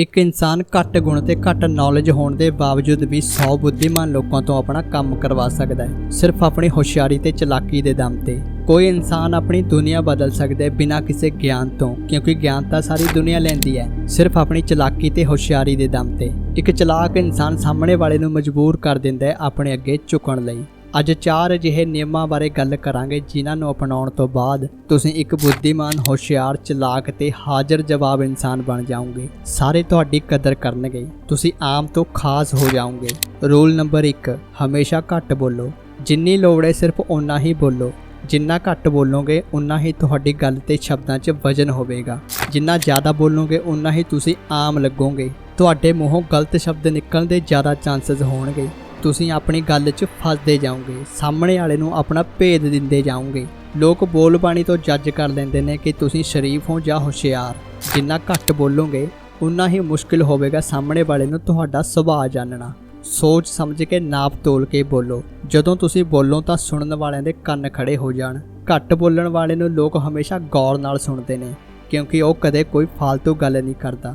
ਇੱਕ ਇਨਸਾਨ ਘੱਟ ਗੁਣ ਤੇ ਘੱਟ ਨੌਲੇਜ ਹੋਣ ਦੇ ਬਾਵਜੂਦ ਵੀ 100 ਬੁੱਧੀਮਾਨ ਲੋਕਾਂ ਤੋਂ ਆਪਣਾ ਕੰਮ ਕਰਵਾ ਸਕਦਾ ਹੈ। ਸਿਰਫ ਆਪਣੀ ਹੁਸ਼ਿਆਰੀ ਤੇ ਚਲਾਕੀ ਦੇ ਦਮ ਤੇ। ਕੋਈ ਇਨਸਾਨ ਆਪਣੀ ਦੁਨੀਆ ਬਦਲ ਸਕਦਾ ਹੈ ਬਿਨਾਂ ਕਿਸੇ ਗਿਆਨ ਤੋਂ, ਕਿਉਂਕਿ ਗਿਆਨ ਤਾਂ ਸਾਰੀ ਦੁਨੀਆ ਲੈਂਦੀ ਹੈ। ਸਿਰਫ ਆਪਣੀ ਚਲਾਕੀ ਤੇ ਹੁਸ਼ਿਆਰੀ ਦੇ ਦਮ ਤੇ। ਇੱਕ ਚਲਾਕ ਇਨਸਾਨ ਸਾਹਮਣੇ ਵਾਲੇ ਨੂੰ ਮਜਬੂਰ ਕਰ ਦਿੰਦਾ ਹੈ ਆਪਣੇ ਅੱਗੇ ਝੁਕਣ ਲਈ। ਅੱਜ ਚਾਰ ਅਜਿਹੇ ਨਿਯਮਾਂ ਬਾਰੇ ਗੱਲ ਕਰਾਂਗੇ ਜਿਨ੍ਹਾਂ ਨੂੰ ਅਪਣਾਉਣ ਤੋਂ ਬਾਅਦ ਤੁਸੀਂ ਇੱਕ ਬੁੱਧੀਮਾਨ ਹੁਸ਼ਿਆਰ, ਚਲਾਕ ਤੇ ਹਾਜ਼ਰ ਜਵਾਬ ਇਨਸਾਨ ਬਣ ਜਾਓਗੇ। ਸਾਰੇ ਤੁਹਾਡੀ ਕਦਰ ਕਰਨਗੇ। ਤੁਸੀਂ ਆਮ ਤੋਂ ਖਾਸ ਹੋ ਜਾਓਗੇ। ਰੂਲ ਨੰਬਰ 1 ਹਮੇਸ਼ਾ ਘੱਟ ਬੋਲੋ। ਜਿੰਨੀ ਲੋੜ ਹੈ ਸਿਰਫ ਉਨਾ ਹੀ ਬੋਲੋ। ਜਿੰਨਾ ਘੱਟ ਬੋਲੋਗੇ ਉਨਾ ਹੀ ਤੁਹਾਡੀ ਗੱਲ ਤੇ ਸ਼ਬਦਾਂ 'ਚ ਵਜਨ ਹੋਵੇਗਾ। ਜਿੰਨਾ ਜ਼ਿਆਦਾ ਬੋਲੋਗੇ ਉਨਾ ਹੀ ਤੁਸੀਂ ਆਮ ਲੱਗੋਗੇ। ਤੁਹਾਡੇ ਮੂੰਹੋਂ ਗਲਤ ਸ਼ਬਦ ਨਿਕਲਣ ਦੇ ਜ਼ਿਆਦਾ ਚਾਂਸਸ ਹੋਣਗੇ। ਤੁਸੀਂ ਆਪਣੀ ਗੱਲ 'ਚ ਫਸਦੇ ਜਾਓਗੇ, ਸਾਹਮਣੇ ਵਾਲੇ ਨੂੰ ਆਪਣਾ ਭੇਦ ਦਿੰਦੇ ਜਾਓਗੇ। ਲੋਕ ਬੋਲ ਬਾਣੀ ਤੋਂ ਜੱਜ ਕਰ ਲੈਂਦੇ ਨੇ ਕਿ ਤੁਸੀਂ ਸ਼ਰੀਫ ਹੋ ਜਾਂ ਹੁਸ਼ਿਆਰ। ਜਿੰਨਾ ਘੱਟ ਬੋਲੋਗੇ, ਉਨਾ ਹੀ ਮੁਸ਼ਕਿਲ ਹੋਵੇਗਾ ਸਾਹਮਣੇ ਵਾਲੇ ਨੂੰ ਤੁਹਾਡਾ ਸੁਭਾਅ ਜਾਣਨਾ। ਸੋਚ ਸਮਝ ਕੇ ਨਾਪ ਤੋਲ ਕੇ ਬੋਲੋ। ਜਦੋਂ ਤੁਸੀਂ ਬੋਲੋ ਤਾਂ ਸੁਣਨ ਵਾਲਿਆਂ ਦੇ ਕੰਨ ਖੜੇ ਹੋ ਜਾਣ। ਘੱਟ ਬੋਲਣ ਵਾਲੇ ਨੂੰ ਲੋਕ ਹਮੇਸ਼ਾ ਗੌਰ ਨਾਲ ਸੁਣਦੇ ਨੇ, ਕਿਉਂਕਿ ਉਹ ਕਦੇ ਕੋਈ ਫालतू ਗੱਲ ਨਹੀਂ ਕਰਦਾ।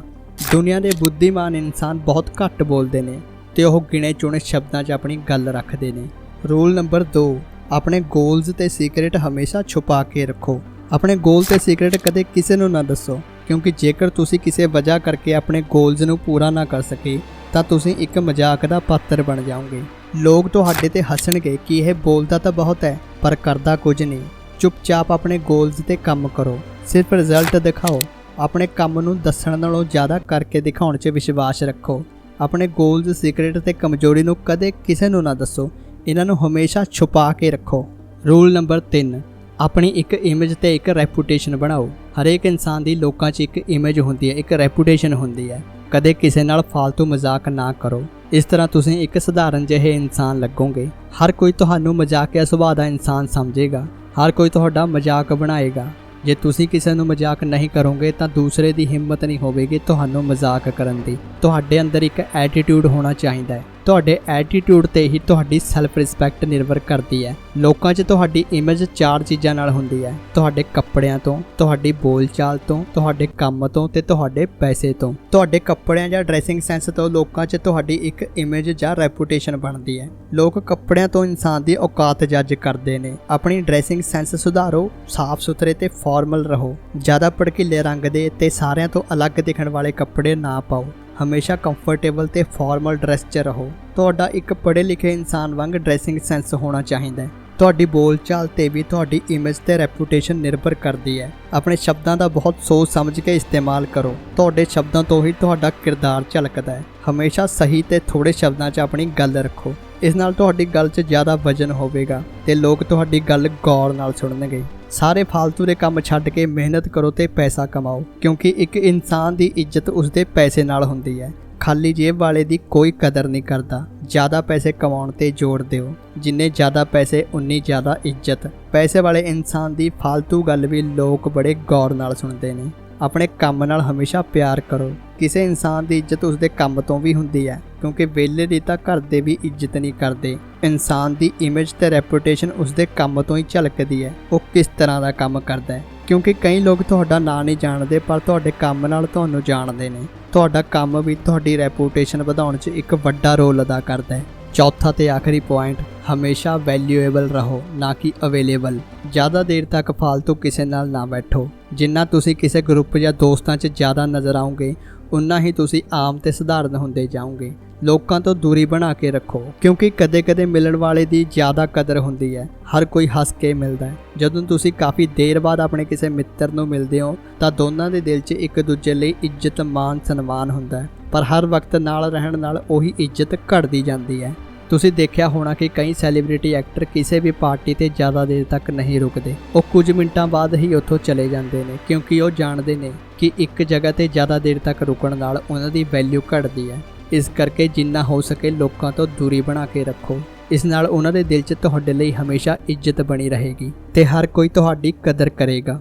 ਦੁਨੀਆ ਦੇ ਬੁੱਧੀਮਾਨ ਇਨਸਾਨ ਬਹੁਤ ਘੱਟ ਬੋਲਦੇ ਨੇ। ਤੇ ਉਹ ਗਿਣੇ ਚੁਣੇ ਸ਼ਬਦਾਂ 'ਚ ਆਪਣੀ ਗੱਲ ਰੱਖਦੇ ਨੇ। ਰੂਲ ਨੰਬਰ 2 ਆਪਣੇ ਗੋਲਸ ਤੇ ਸੀਕ੍ਰੇਟ ਹਮੇਸ਼ਾ ਛੁਪਾ ਕੇ ਰੱਖੋ। ਆਪਣੇ ਗੋਲ ਤੇ ਸੀਕ੍ਰੇਟ ਕਦੇ ਕਿਸੇ ਨੂੰ ਨਾ ਦੱਸੋ, ਕਿਉਂਕਿ ਜੇਕਰ ਤੁਸੀਂ ਕਿਸੇ ਵਜ੍ਹਾ ਕਰਕੇ ਆਪਣੇ ਗੋਲਸ ਨੂੰ ਪੂਰਾ ਨਾ ਕਰ ਸਕੇ, ਤਾਂ ਤੁਸੀਂ ਇੱਕ ਮਜ਼ਾਕ ਦਾ ਪਾਤਰ ਬਣ ਜਾਓਗੇ। ਲੋਕ ਤੁਹਾਡੇ ਤੇ ਹੱਸਣਗੇ ਕਿ ਇਹ ਬੋਲਦਾ ਤਾਂ ਬਹੁਤ ਹੈ, ਪਰ ਕਰਦਾ ਕੁਝ ਨਹੀਂ। ਚੁੱਪਚਾਪ ਆਪਣੇ ਗੋਲਸ ਤੇ ਕੰਮ ਕਰੋ। ਸਿਰਫ ਰਿਜ਼ਲਟ ਦਿਖਾਓ। ਆਪਣੇ ਕੰਮ ਨੂੰ ਦੱਸਣ ਨਾਲੋਂ ਜ਼ਿਆਦਾ ਕਰਕੇ ਦਿਖਾਉਣ 'ਚ ਵਿਸ਼ਵਾਸ ਰੱਖੋ। ਆਪਣੇ ਗੋਲਸ ਸੀਕ੍ਰੇਟ ਅਤੇ ਕਮਜ਼ੋਰੀ ਨੂੰ ਕਦੇ ਕਿਸੇ ਨੂੰ ਨਾ ਦੱਸੋ। ਇਹਨਾਂ ਨੂੰ ਹਮੇਸ਼ਾ ਛੁਪਾ ਕੇ ਰੱਖੋ। ਰੂਲ ਨੰਬਰ 3 ਆਪਣੀ ਇੱਕ ਇਮੇਜ ਤੇ ਇੱਕ ਰੈਪੂਟੇਸ਼ਨ ਬਣਾਓ। ਹਰੇਕ ਇਨਸਾਨ ਦੀ ਲੋਕਾਂ 'ਚ ਇੱਕ ਇਮੇਜ ਹੁੰਦੀ ਹੈ, ਇੱਕ ਰੈਪੂਟੇਸ਼ਨ ਹੁੰਦੀ ਹੈ। ਕਦੇ ਕਿਸੇ ਨਾਲ ਫालतू ਮਜ਼ਾਕ ਨਾ ਕਰੋ। ਇਸ ਤਰ੍ਹਾਂ ਤੁਸੀਂ ਇੱਕ ਸਧਾਰਨ ਜਿਹੇ ਇਨਸਾਨ ਲੱਗੋਗੇ। ਹਰ ਕੋਈ ਤੁਹਾਨੂੰ ਮਜ਼ਾਕੀਆ ਸੁਭਾਅ ਦਾ ਇਨਸਾਨ ਸਮਝੇਗਾ। ਹਰ ਕੋਈ ਤੁਹਾਡਾ ਮਜ਼ਾਕ ਬਣਾਏਗਾ। ਜੇ ਤੁਸੀਂ ਕਿਸੇ ਨੂੰ ਮਜ਼ਾਕ ਨਹੀਂ ਕਰੋਗੇ ਤਾਂ ਦੂਸਰੇ ਦੀ ਹਿੰਮਤ ਨਹੀਂ ਹੋਵੇਗੀ ਤੁਹਾਨੂੰ ਮਜ਼ਾਕ ਕਰਨ ਦੀ। ਤੁਹਾਡੇ ਅੰਦਰ ਇੱਕ ਐਟੀਟਿਊਡ ਹੋਣਾ ਚਾਹੀਦਾ ਹੈ। ਤੁਹਾਡੇ ਐਟੀਟਿਊਡ ਤੇ ਹੀ ਤੁਹਾਡੀ ਸੈਲਫ ਰਿਸਪੈਕਟ ਨਿਰਭਰ ਕਰਦੀ ਹੈ। ਲੋਕਾਂ 'ਚ ਤੁਹਾਡੀ ਇਮੇਜ ਚਾਰ ਚੀਜ਼ਾਂ ਨਾਲ ਹੁੰਦੀ ਹੈ। ਤੁਹਾਡੇ ਕੱਪੜਿਆਂ ਤੋਂ, ਤੁਹਾਡੀ ਬੋਲਚਾਲ ਤੋਂ, ਤੁਹਾਡੇ ਕੰਮ ਤੋਂ ਤੇ ਤੁਹਾਡੇ ਪੈਸੇ ਤੋਂ। ਤੁਹਾਡੇ ਕੱਪੜਿਆਂ ਜਾਂ ਡਰੈਸਿੰਗ ਸੈਂਸ ਤੋਂ ਲੋਕਾਂ 'ਚ ਤੁਹਾਡੀ ਇੱਕ ਇਮੇਜ ਜਾਂ ਰੈਪੂਟੇਸ਼ਨ ਬਣਦੀ ਹੈ। ਲੋਕ ਕੱਪੜਿਆਂ ਤੋਂ ਇਨਸਾਨ ਦੀ ਔਕਾਤ ਜੱਜ ਕਰਦੇ ਨੇ। ਆਪਣੀ ਡਰੈਸਿੰਗ ਸੈਂਸ ਸੁਧਾਰੋ, ਸਾਫ਼ ਸੁਥਰੇ ਤੇ ਫਾਰਮਲ ਰਹੋ। ਜ਼ਿਆਦਾ ਭੜਕੀਲੇ ਰੰਗ ਦੇ ਤੇ ਸਾਰਿਆਂ ਤੋਂ ਅਲੱਗ ਦਿਖਣ ਵਾਲੇ ਕੱਪੜੇ ਨਾ ਪਾਓ। ਹਮੇਸ਼ਾ ਕੰਫਰਟੇਬਲ ਤੇ ਫਾਰਮਲ ਡਰੈਸ 'ਚ ਰਹੋ। ਤੁਹਾਡਾ ਇੱਕ ਪੜ੍ਹੇ ਲਿਖੇ ਇਨਸਾਨ ਵਾਂਗ ਡਰੈਸਿੰਗ ਸੈਂਸ ਹੋਣਾ ਚਾਹੀਦਾ ਹੈ। ਤੁਹਾਡੀ ਬੋਲਚਾਲ ਤੇ ਵੀ ਤੁਹਾਡੀ ਇਮੇਜ ਤੇ ਰੈਪੂਟੇਸ਼ਨ ਨਿਰਭਰ ਕਰਦੀ ਹੈ। ਆਪਣੇ ਸ਼ਬਦਾਂ ਦਾ ਬਹੁਤ ਸੋਚ ਸਮਝ ਕੇ ਇਸਤੇਮਾਲ ਕਰੋ। ਤੁਹਾਡੇ ਸ਼ਬਦਾਂ ਤੋਂ ਹੀ ਤੁਹਾਡਾ ਕਿਰਦਾਰ ਝਲਕਦਾ ਹੈ। ਹਮੇਸ਼ਾ ਸਹੀ ਤੇ ਥੋੜੇ ਸ਼ਬਦਾਂ 'ਚ ਆਪਣੀ ਗੱਲ ਰੱਖੋ। ਇਸ ਨਾਲ ਤੁਹਾਡੀ ਗੱਲ 'ਚ ਜ਼ਿਆਦਾ ਵਜਨ ਹੋਵੇਗਾ ਤੇ ਲੋਕ ਤੁਹਾਡੀ ਗੱਲ ਗੌਰ ਨਾਲ ਸੁਣਨਗੇ। ਸਾਰੇ ਫਾਲਤੂ ਦੇ ਕੰਮ ਛੱਡ ਕੇ ਮਿਹਨਤ ਕਰੋ ਤੇ ਪੈਸਾ ਕਮਾਓ, ਕਿਉਂਕਿ ਇੱਕ ਇਨਸਾਨ ਦੀ ਇੱਜ਼ਤ ਉਸਦੇ ਪੈਸੇ ਨਾਲ ਹੁੰਦੀ ਹੈ। ਖਾਲੀ ਜੇਬ ਵਾਲੇ ਦੀ ਕੋਈ ਕਦਰ ਨਹੀਂ ਕਰਦਾ। ਜ਼ਿਆਦਾ ਪੈਸੇ ਕਮਾਉਣ ਤੇ ਜ਼ੋਰ ਦਿਓ, ਜਿੰਨੇ ਜ਼ਿਆਦਾ ਪੈਸੇ, ਉਨੀ ਜ਼ਿਆਦਾ ਇੱਜ਼ਤ। ਪੈਸੇ ਵਾਲੇ ਇਨਸਾਨ ਦੀ ਫਾਲਤੂ ਗੱਲ ਵੀ ਲੋਕ ਬੜੇ ਗੌਰ ਨਾਲ ਸੁਣਦੇ ਨੇ। ਆਪਣੇ ਕੰਮ ਨਾਲ ਹਮੇਸ਼ਾ ਪਿਆਰ ਕਰੋ। ਕਿਸੇ ਇਨਸਾਨ ਦੀ ਇੱਜ਼ਤ ਉਸਦੇ ਕੰਮ ਤੋਂ ਵੀ ਹੁੰਦੀ ਹੈ। ਕਿਉਂਕਿ ਵੇਲੇ ਦੀ ਤਾਂ ਘਰ ਦੇ ਵੀ ਇੱਜ਼ਤ ਨਹੀਂ ਕਰਦੇ। ਇਨਸਾਨ ਦੀ ਇਮੇਜ ਤੇ ਰੈਪੂਟੇਸ਼ਨ ਉਸਦੇ ਕੰਮ ਤੋਂ ਹੀ ਝਲਕਦੀ ਹੈ। ਉਹ ਕਿਸ ਤਰ੍ਹਾਂ ਦਾ ਕੰਮ ਕਰਦਾ ਹੈ? ਕਿਉਂਕਿ ਕਈ ਲੋਕ ਤੁਹਾਡਾ ਨਾਂ ਨਹੀਂ ਜਾਣਦੇ, ਪਰ ਤੁਹਾਡੇ ਕੰਮ ਨਾਲ ਤੁਹਾਨੂੰ ਜਾਣਦੇ ਨੇ। ਤੁਹਾਡਾ ਕੰਮ ਵੀ ਤੁਹਾਡੀ ਰੈਪੂਟੇਸ਼ਨ ਵਧਾਉਣ 'ਚ ਇੱਕ ਵੱਡਾ ਰੋਲ ਅਦਾ ਕਰਦਾ ਹੈ। ਚੌਥਾ ਤੇ ਆਖਰੀ ਪੁਆਇੰਟ ਹਮੇਸ਼ਾ ਵੈਲਿਊਏਬਲ ਰਹੋ, ਨਾ ਕਿ ਅਵੇਲੇਬਲ ਜ਼ਿਆਦਾ ਦੇਰ ਤੱਕ ਫालतू ਕਿਸੇ ਨਾਲ ਨਾ ਬੈਠੋ। ਜਿੰਨਾ ਤੁਸੀਂ ਕਿਸੇ ਗਰੁੱਪ ਜਾਂ ਦੋਸਤਾਂ 'ਚ ਜ਼ਿਆਦਾ ਨਜ਼ਰ ਆਉਂਗੇ ਉਨਾ ਹੀ ਤੁਸੀਂ ਆਮ ਤੇ ਸਧਾਰਨ ਹੁੰਦੇ ਜਾਓਗੇ। ਲੋਕਾਂ ਤੋਂ ਦੂਰੀ ਬਣਾ ਕੇ ਰੱਖੋ, ਕਿਉਂਕਿ ਕਦੇ-ਕਦੇ ਮਿਲਣ ਵਾਲੇ ਦੀ ਜ਼ਿਆਦਾ ਕਦਰ ਹੁੰਦੀ ਹੈ। ਹਰ ਕੋਈ ਹੱਸ ਕੇ ਮਿਲਦਾ ਹੈ। ਜਦੋਂ ਤੁਸੀਂ ਕਾਫੀ ਦੇਰ ਬਾਅਦ ਆਪਣੇ ਕਿਸੇ ਮਿੱਤਰ ਨੂੰ ਮਿਲਦੇ ਹੋ, ਤਾਂ ਦੋਨਾਂ ਦੇ ਦਿਲ 'ਚ ਇੱਕ ਦੂਜੇ ਲਈ ਇੱਜ਼ਤ ਮਾਨ ਸਨਮਾਨ ਹੁੰਦਾ ਹੈ। ਪਰ ਹਰ ਵਕਤ ਨਾਲ ਰਹਿਣ ਨਾਲ ਉਹੀ ਇੱਜ਼ਤ ਘਟਦੀ ਜਾਂਦੀ ਹੈ। ਤੁਸੀਂ ਦੇਖਿਆ ਹੋਣਾ ਕਿ ਕਈ ਸੈਲੀਬ੍ਰਿਟੀ ਐਕਟਰ ਕਿਸੇ ਵੀ ਪਾਰਟੀ ਤੇ ਜ਼ਿਆਦਾ ਦੇਰ ਤੱਕ ਨਹੀਂ ਰੁਕਦੇ। ਉਹ ਕੁਝ ਮਿੰਟਾਂ ਬਾਅਦ ਹੀ ਉੱਥੋਂ ਚਲੇ ਜਾਂਦੇ ਨੇ, ਕਿਉਂਕਿ ਉਹ ਜਾਣਦੇ ਨੇ ਕਿ ਇੱਕ ਜਗ੍ਹਾ ਤੇ ਜ਼ਿਆਦਾ ਦੇਰ ਤੱਕ ਰੁਕਣ ਨਾਲ ਉਹਨਾਂ ਦੀ ਵੈਲਿਊ ਘਟਦੀ ਹੈ। ਇਸ ਕਰਕੇ ਜਿੰਨਾ ਹੋ ਸਕੇ ਲੋਕਾਂ ਤੋਂ ਦੂਰੀ ਬਣਾ ਕੇ ਰੱਖੋ। ਇਸ ਨਾਲ ਉਹਨਾਂ ਦੇ ਦਿਲ 'ਚ ਤੁਹਾਡੇ ਲਈ ਹਮੇਸ਼ਾ ਇੱਜ਼ਤ ਬਣੀ ਰਹੇਗੀ ਤੇ ਹਰ ਕੋਈ ਤੁਹਾਡੀ ਕਦਰ ਕਰੇਗਾ।